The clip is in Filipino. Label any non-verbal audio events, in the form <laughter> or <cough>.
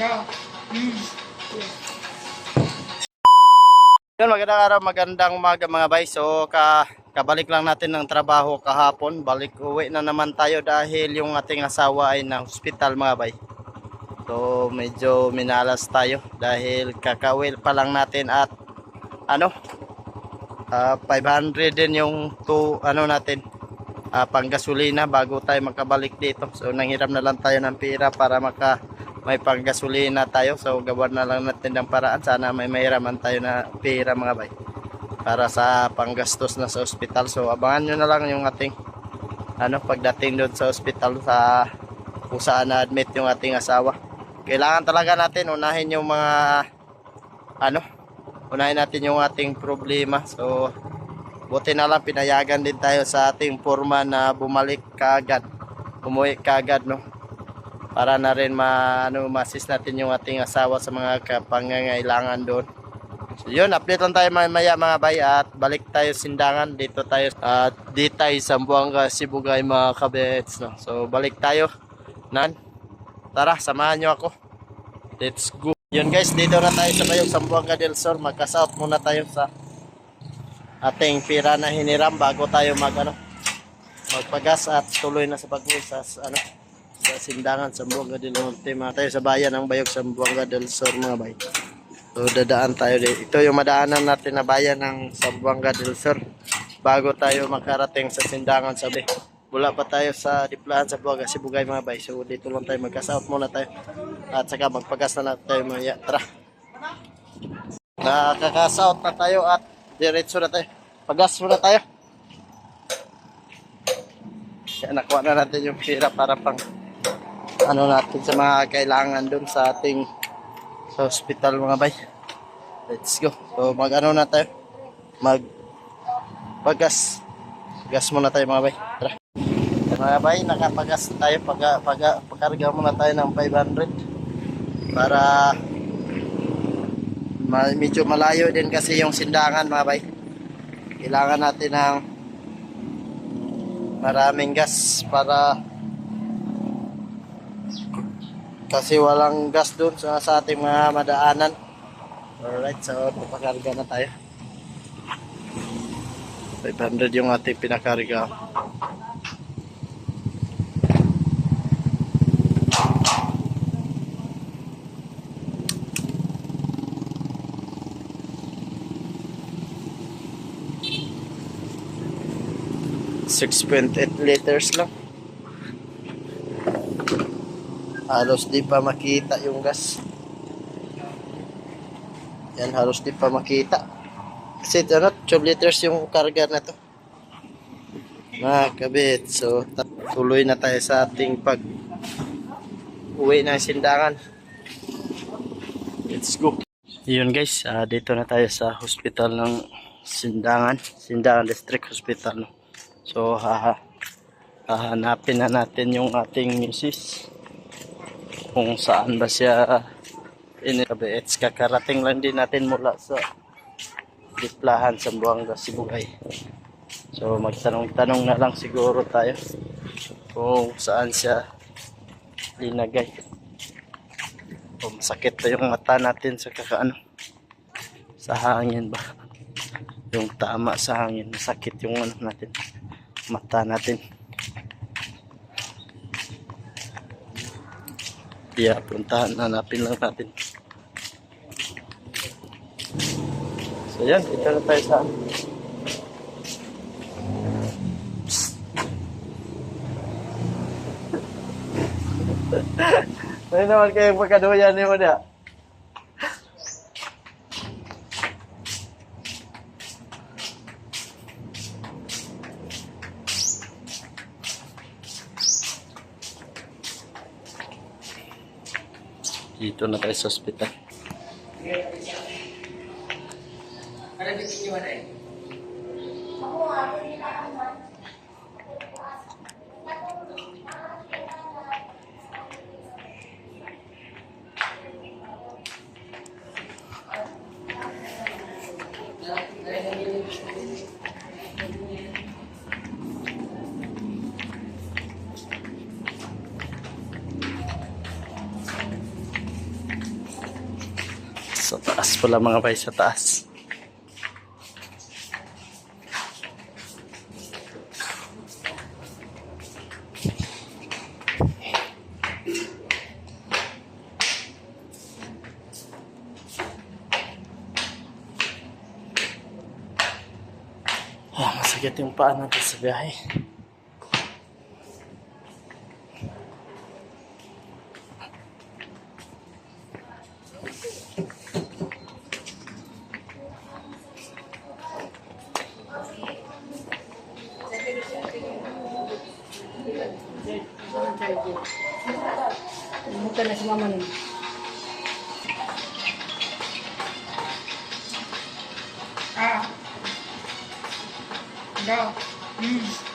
daw. Mm. Yun, magandang araw, magandang umaga mga bay. So, ka, kabalik lang natin ng trabaho kahapon. Balik uwi na naman tayo dahil yung ating asawa ay na hospital mga bay. So, medyo minalas tayo dahil kakawil pa lang natin at ano, ah, 500 din yung to, ano natin, ah, panggasolina bago tayo makabalik dito. So, nanghiram na lang tayo ng pera para maka may panggasolina tayo. So, gawan na lang natin ng paraan. Sana may mahiraman tayo na pera mga bay. Para sa panggastos na sa ospital. So, abangan nyo na lang yung ating ano, pagdating doon sa ospital sa kung saan na-admit yung ating asawa. Kailangan talaga natin unahin yung mga ano, unahin natin yung ating problema. So, buti na lang pinayagan din tayo sa ating forma na bumalik kaagad. Umuwi kaagad, no? Para na rin ma ano ma-assist natin yung ating asawa sa mga kapangangailangan doon. So yun, update lang tayo maya mga bay at balik tayo sindangan dito tayo at di tayo sa Buanga Sibugay mga kabets no. So balik tayo nan. Tara, samahan nyo ako. Let's go. Yun guys, dito na tayo sa Bayog Sambuanga del Sur. Magka-south muna tayo sa ating pira na hiniram bago tayo mag ano, magpagas at tuloy na sa pag sa ano, sa Sindangan, Sambuanga del Norte. Mga tayo sa bayan ng Bayog, Sambuanga del Sur mga bay. So dadaan tayo dito. Ito yung madaanan natin na bayan ng Sambuanga del Sur bago tayo makarating sa Sindangan sabi. Wala pa tayo sa diplahan sa Buanga, Sibugay mga bay. So dito lang tayo magka-south muna tayo. At saka magpagas na natin tayo mga Tara. Nakaka-south na tayo at diretso na tayo. Pagas muna tayo. Kaya nakuha na natin yung pira para pang ano natin sa mga kailangan dun sa ating sa hospital mga bay. Let's go. So mag ano na tayo. Mag pagas. Gas muna tayo mga bay. Tara. Mga bay, nakapagas tayo. Pag, pag, pagkarga muna tayo ng 500 para ma- medyo malayo din kasi yung sindangan mga bay. Kailangan natin ng maraming gas para kasi walang gas doon sa, sa ating mga madaanan. Alright, so papakarga na tayo. 500 yung ating pinakarga. Six point eight liters lang. Halos di pa makita yung gas. Yan, halos di pa makita. Kasi ano, 12 liters yung karga na to. Mga kabit. So, tuloy na tayo sa ating pag uwi ng sindangan. Let's go. Yun guys, ah, dito na tayo sa hospital ng Sindangan. Sindangan District Hospital. No? So, haha, hahanapin na natin yung ating misis kung saan ba siya inikabeets. Kakarating lang din natin mula sa Diplahan sa Buanga, Sibugay. So magtanong-tanong na lang siguro tayo kung saan siya linagay. O masakit na yung mata natin sa kakaano. Sa hangin ba? Yung tama sa hangin. Masakit yung ano natin. Mata natin. Kaya puntahan, hanapin lang natin. So yan, dito na tayo sa <laughs> Ano naman kayong pagkaduyan ni Dito na tayo sa hospital. Para dito niyo na eh. Ako, ako. Sa taas pala mga bay, sa taas. Ah, masakit yung paa natin sa biyahe. Bukan na si mama nun. Ah. Go. Hmm.